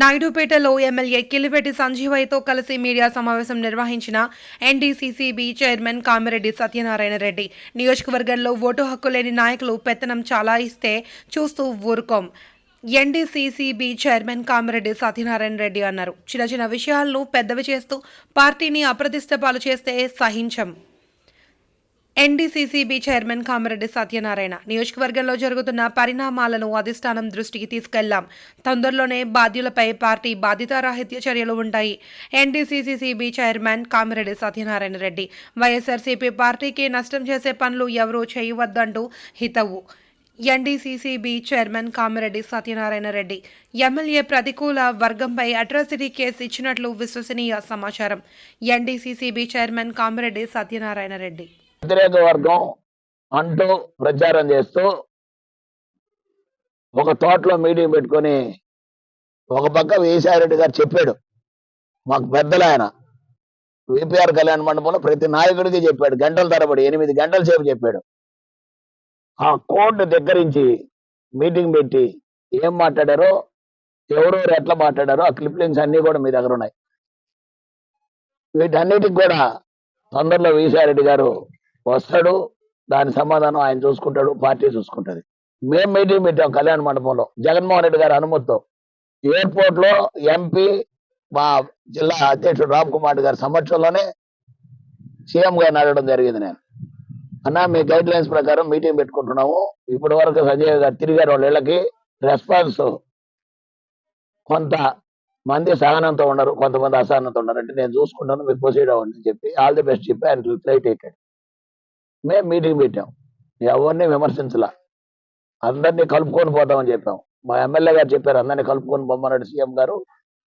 నాయుడుపేటలో MLA Kiliveti సంజీవయ్యతో కలిసి media సమావేశం నిర్వహించిన ఎన్డీసీసీబీ చైర్మన్ కామిరెడ్డి సత్యనారాయణ రెడ్డి. నియోజకవర్గంలో ఓటు హక్కు లేని నాయకులు పెత్తనం చాలా ఇస్తే చూస్తూ ఊరుకోం. ఎన్డీసీసీబీ చైర్మన్ కామిరెడ్డి సత్యనారాయణ రెడ్డి అన్నారు. చిన్న చిన్న విషయాలను పెద్దవి చేస్తూ పార్టీని అప్రతిష్ట పాలు చేస్తే సహించం. NDCCB chairman Kamareddy Satyanarayana. నియోజకవర్గంలో జరుగుతున్న పరిణామాలను అధిష్టానం దృష్టికి తీసుకెళ్ళాం. తొందరలోనే బాధ్యులపై పార్టీ బాధితారాహిత్య చర్యలు ఉంటాయి. NDCCB chairman Kamireddy Satyanarayana Reddy. YSRCP పార్టీకి నష్టం చేసే పనులు ఎవరూ చేయవద్దంటూ హితవు. NDCCB chairman Kamireddy Satyanarayana Reddy. MLA ప్రతికూల వర్గంపై అట్రాసిటీ కేసు ఇచ్చినట్లు విశ్వసనీయ సమాచారం. NDCCB chairman Kamireddy Satyanarayana Reddy. వ్యతిరేక వర్గం అంటూ ప్రచారం చేస్తూ ఒక తోటలో మీటింగ్ పెట్టుకొని ఒక పక్క విజయసాయిరెడ్డి గారు చెప్పాడు. మాకు పెద్దలు ఆయన. విపిఆర్ కళ్యాణ మండపంలో ప్రతి నాయకుడికి చెప్పాడు. గంటల తరబడి ఎనిమిది గంటల సేపు చెప్పాడు. ఆ కోర్టు దగ్గరించి మీటింగ్ పెట్టి ఏం మాట్లాడారో ఎవరెవరు ఎట్లా మాట్లాడారో ఆ క్లిప్లింగ్స్ అన్ని కూడా మీ దగ్గర ఉన్నాయి. వీటన్నిటికి కూడా తొందరలో విజయసాయిరెడ్డి గారు వస్తాడు దాని సమాధానం ఆయన చూసుకుంటాడు పార్టీ చూసుకుంటది. మేము మీటింగ్ పెట్టాం కళ్యాణ మండపంలో. జగన్మోహన్ రెడ్డి గారి అనుమతితో ఎయిర్పోర్ట్లో ఎంపీ మా జిల్లా అధ్యక్షుడు రామ్ కుమార్ గారి సమక్షంలోనే సీఎం గారిని అడగడం జరిగింది నేను. అన్న మీ గైడ్ లైన్స్ ప్రకారం మీటింగ్ పెట్టుకుంటున్నాము. ఇప్పటి వరకు సంజయ్ గారు తిరిగారు వాళ్ళ ఇళ్ళకి. రెస్పాన్స్ కొంత మంది సహనంతో ఉండరు కొంతమంది అసహనంతో ఉన్నారు అంటే నేను చూసుకుంటాను మీరు ప్రొసీడ్ అవ్వండి అని చెప్పి ఆల్ ది బెస్ట్ చెప్పి ఆయన ఫ్లైట్ ఎక్కాడు మేము మీటింగ్ పెట్టాం. ఎవరిని విమర్శించలా. అందరినీ కలుపుకొని పోతామని చెప్పాం. మా ఎమ్మెల్యే గారు చెప్పారు అందరినీ కలుపుకొని పొమ్మన్నాడు సీఎం గారు.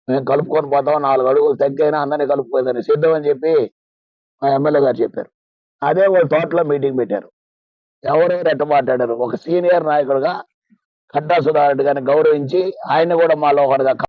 మేము కలుపుకొని పోతాం నాలుగు అడుగులు తగ్గైనా అందరినీ కలుపుకోదని సిద్ధం అని చెప్పి మా ఎమ్మెల్యే గారు చెప్పారు. అదే వాళ్ళ తోటలో మీటింగ్ పెట్టారు. ఎవరెవరు ఎట్ట మాట్లాడారు? ఒక సీనియర్ నాయకుడుగా కట్టా సుధారెడ్డి గారిని గౌరవించి ఆయన కూడా మాలో ఒకటిగా